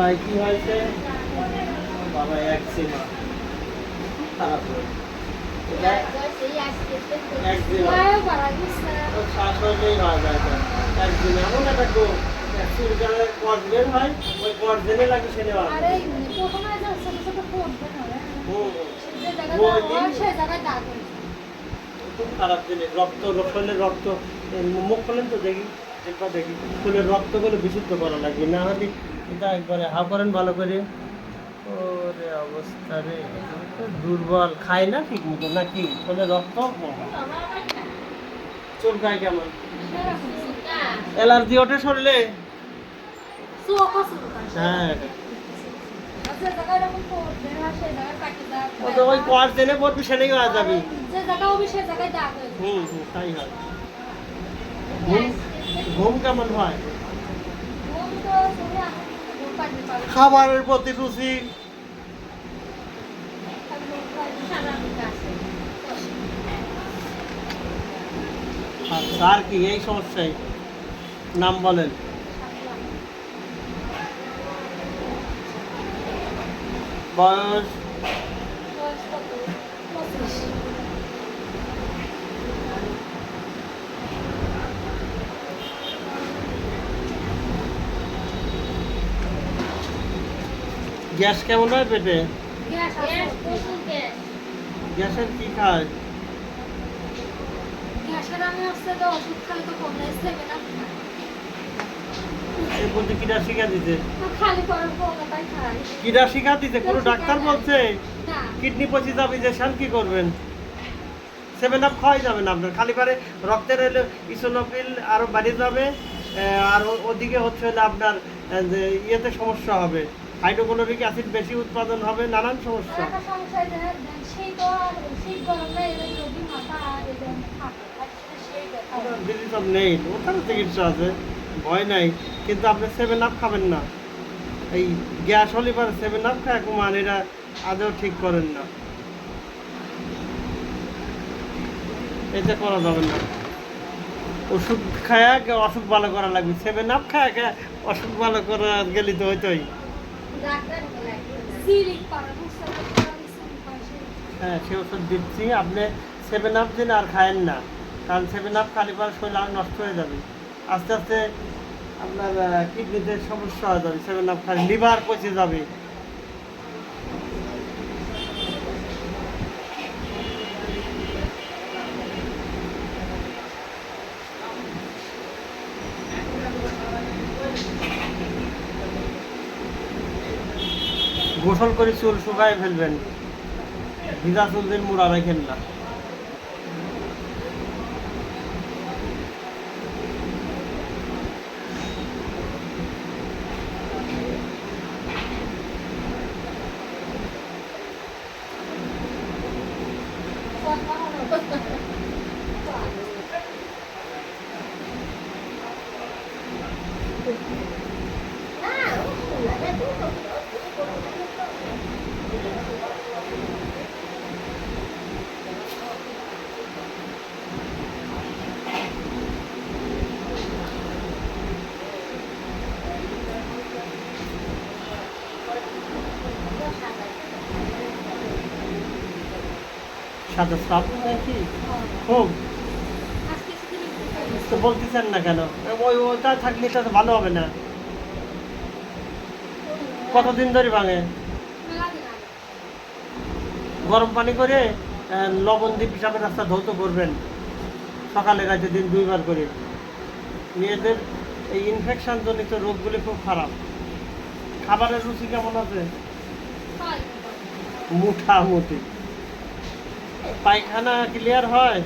পায়ে কি হয়েছে বাবা এক সীমা খারাপ হয়েছে ও শ্বাস হইলেই হওয়া যায় একদিন এমন একটা হয় ওই লাগে হয় খুব খারাপ জিনিস রক্ত শরীরের রক্ত। মুখ খোলেন তো দেখি দেখি। শরীরের রক্তগুলো বিশুদ্ধ করা লাগবে। না হলে এটা একবারে হা করেন, ভালো করে। ওরে অবস্থা রে দুর্বল। খায় না ঠিক মতো, নাকি? শরীরে রক্ত? চুল খায় কেমন? অ্যালার্জি ওঠে শরীরে? হ্যাঁ। ওই জেনে হয়ে হুম, তাই হয়। ঘুম ঘুম কেমন হয়? খাবারের প্রতি রুচি। আচ্ছা আর কি এই সমস্যায় নাম বলেন। বয়স? গ্যাস কেমন হয় পেটে। গ্যাসের কি খায়? গ্যাসের আমি হচ্ছে তো ওষুধ খাই তো কমে সেভেন আপ এই বলতে কিরা শিখা দিতে খালি করার পর কিরা শিখা দিতে কোনো ডাক্তার বলছে? কিডনি পচে যাবে যে শান কি করবেন? সেভেন আপ খাওয়াই যাবে না আপনার। খালি পারে রক্তের হলে ইসোনোফিল আরও বাড়িয়ে যাবে আর ওদিকে হচ্ছে হলে আপনার যে ইয়েতে সমস্যা হবে। হাইড্রোক্লোরিক অ্যাসিড বেশি উৎপাদন হবে নানান সমস্যা। দিদি সব নেই ওখানে চিকিৎসা আছে ভয় নাই। কিন্তু আপনি সেভেন আপ খাবেন না। এই গ্যাস হলে পারে সেভেন আপ খায় কমান এটা আদৌ ঠিক করেন না। এটা করা যাবে না। ওষুধ খায়া অসুখ ভালো করা লাগবে। সেভেন আপ খায়া খায়া অসুখ ভালো করা গেলি তো হইতোই। হ্যাঁ সে ওষুধ দিচ্ছি। আপনি সেভেন আপ দিন আর খায়েন না। কারণ সেভেন আপ খালি পর শরীর আর নষ্ট হয়ে যাবে। আস্তে আস্তে আপনার কিডনিতে সমস্যা হয়ে যাবে। সেভেন আপ খালি লিভার পচে যাবে। গোসল করে চুল শুকায় ফেলবেন ভিজা চুল দিন মুড়া রাখেন না সাদা সাপ নাকি? খুব। তো বলতেছেন না কেন? ওই ওটা থাকলে এটা তো ভালো হবে না। কতদিন ধরে ভাঙে? গরম পানি করে লবণ দিয়ে পিসাবের রাস্তা ধৌত করবেন। সকালে রাতে দিন দুইবার করে। মেয়েদের এই ইনফেকশন জনিত রোগগুলি খুব খারাপ। খাবারের রুচি কেমন আছে? মুঠামুটি। পায়খানা ক্লিয়ার হয়?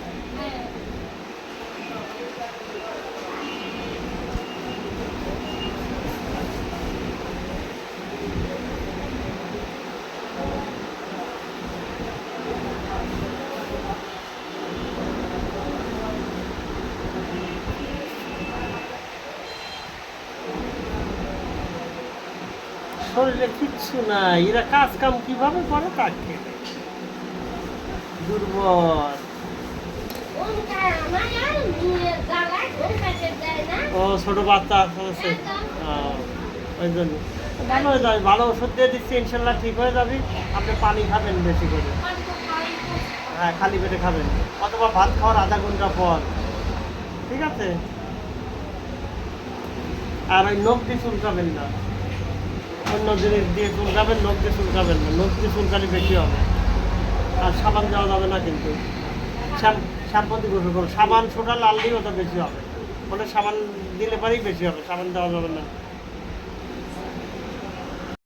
শরীরে কিচ্ছু নাই। এরা কাজ কাম কীভাবে করে তাকে দুর্বল। ও, ছোট বাচ্চা আছে আছে। ওই জন্য। ভালো হয়ে যাবে ভালো ওষুধ দিয়ে দিচ্ছি, ইনশাল্লাহ ঠিক হয়ে যাবে। আপনি পানি খাবেন বেশি করে। হ্যাঁ খালি পেটে খাবেন। অথবা ভাত খাওয়ার আধা ঘণ্টা পর। ঠিক আছে? আর ওই নখ দিয়ে চুলকাবেন না। অন্য জিনিস দিয়ে চুলকাবেন, নখ দিয়ে চুলকাবেন না। নখ দিয়ে চুলকালে বেশি হবে। আর সাবান দেওয়া যাবে না কিন্তু। শ্যাম্পু দিয়ে গোসল করুন সাবান ছোটা লাল দিয়ে ওটা বেশি হবে। ওটা সাবান দিলে পারেই বেশি হবে, সাবান দেওয়া যাবে না।